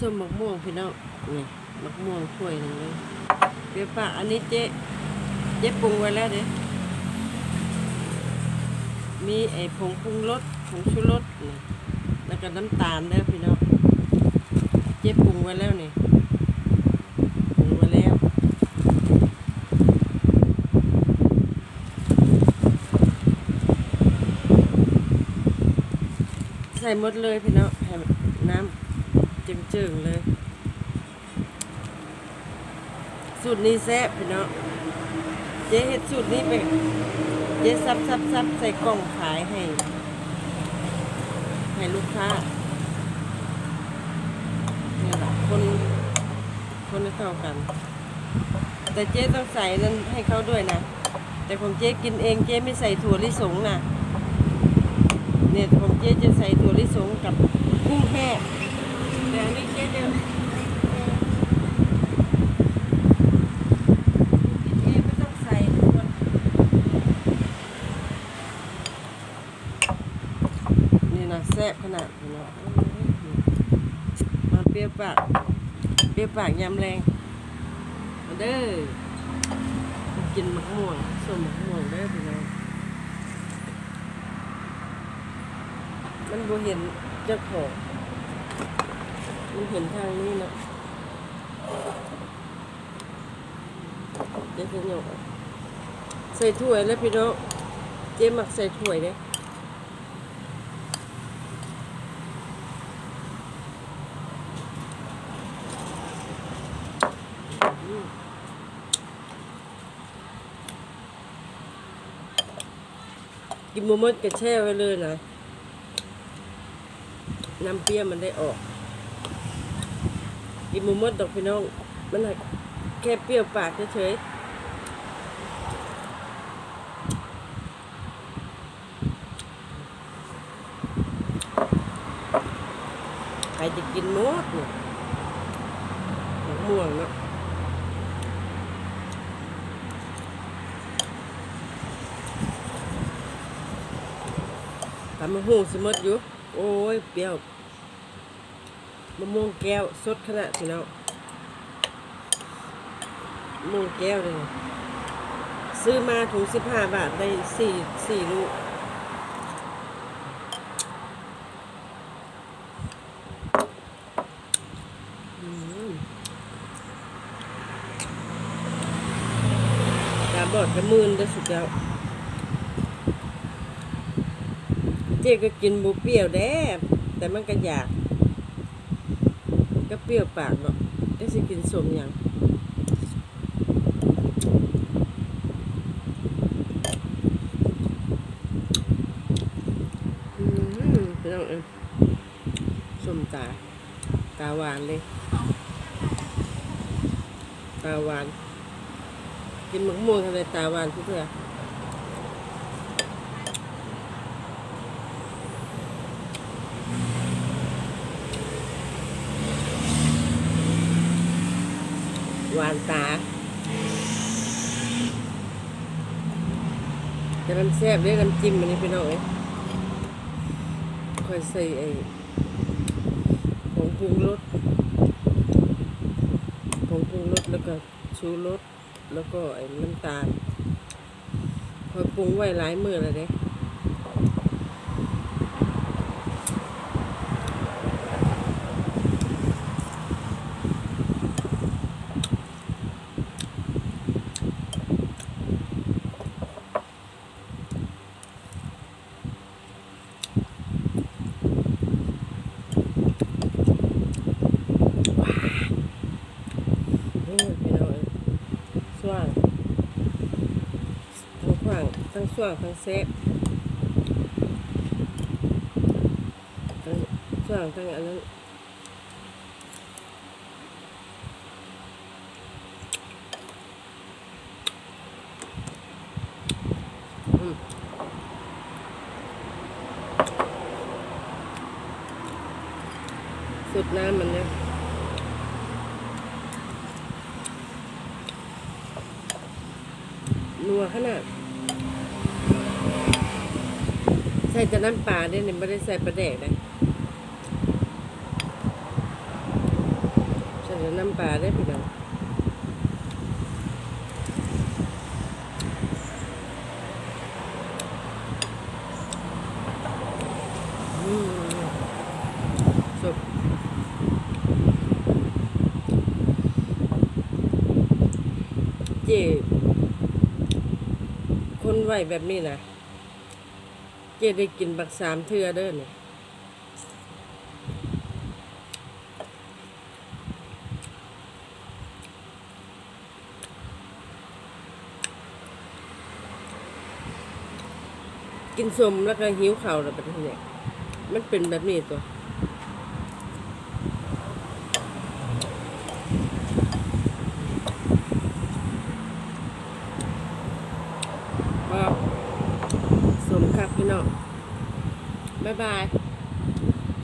ส้มมะม่วงพี่น้องนี่มะม่วงถ้วยหนึงเลยเดี๋ยวป้าอันนี้เจ๊เจ๊ปรุงไว้แล้วเด้มีไอ้ผงปรุงรสผงชูรสนี่แล้วก็น้ำตาลเด้อพี่น้องเจ๊ปรุงไว้แล้วนี่ปรุงไว้แล้วใส่หมดเลยพี่น้องน้ำ จิงๆเลย สูตรนี้แซ่บพี่น้องเจ๊เฮ็ดสูตรนี้ไปเจ๊ซับซับซับใส่กล่องขายให้ ให้ลูกค้านี่แหละคนคนเข้ากัน แต่เจ๊ต้องใส่นั้นให้เขาด้วยนะ แต่ของเจ๊กินเองเจ๊ไม่ใส่ถั่วลิสงนะเนี่ยผมเจ๊จะใส่ถั่วลิสงกับกุ้งแห้ง นนี้เจ๊จะเจ๊ไม่ต้องใส่นี่นะแซ่บขนาดนี้เนาะมาเปรี้ยวปาก เปรี้ยวปากยำแรงมาเด้อมากินมะม่วงส้มมะม่วงเด้อพี่น้องมันบ่เห็นเจ้าของ มันเห็นทางนี้เนาะเจ๊จะหยกใส่ถ้วยแล้วพี่น้องเจ๊หมักใส่ถ้วยเด้อืมกินมูมดก็แช่ไว้เลยนะน้ำเปรี้ยวมันได้ออก กินมูมดดอกพี่น้อง มันแค่เปรี้ยวปากเฉยๆ ใครจะกินมดเนี่ยมะม่วงเนาะทำมะฮู้สมดอยู่ โอ้ย เปรี้ยว มะม่วงแก้วสดขนาดพี่น้องมะม่วงแก้วเลยซื้อมาถุงสิบห้าบาทได้สี่สี่ลูกอืมตาบอดกระมืนได้สุดแล้วเจ๊ก็กินบูเปรี้ยวแด้แต่มันก็อยาก เปรี้ยวปากเนาะก็สิกินสมอย่างอืมพี่น้องเอ้ยสมตา ตาหวานเลย ตาหวาน กินมะม่วงอะไรตาหวานเพื่อ หวานตาแต่มันแซ่บด้วยน้ำจิ้มมันนี่พี่น้องเอ้ยค่อยใส่ไอ้ผงปรุงรสผงปรุงรสแล้วก็ชูรสแล้วก็ไอ้น้ำตาลค่อยปรุงไว้หลายมือแล้วเด้ นี่ พี่น้องเอ้ยสว่างทั้งขวางทั้งสว่างทั้งเซฟทั้งสว่างทั้งอันนั้นสุดน้ำมันเนี่ย นัวขนาด ใส่แต่น้ำปลาเนี่ยไม่ได้ใส่ปลาแดกเลยเดี๋ยวน้ำปลาได้พี่น้องอืมสุดเจค นไหวแบบนี้นะเจได้กินบักสามเทือเด้อเนี่ยกินสมแล้วก็หิวข่าวแล้วประเทศเนี่ยมันเป็นแบบนี้ตัว ก็สมครับพี่น้อง บ๊ายบาย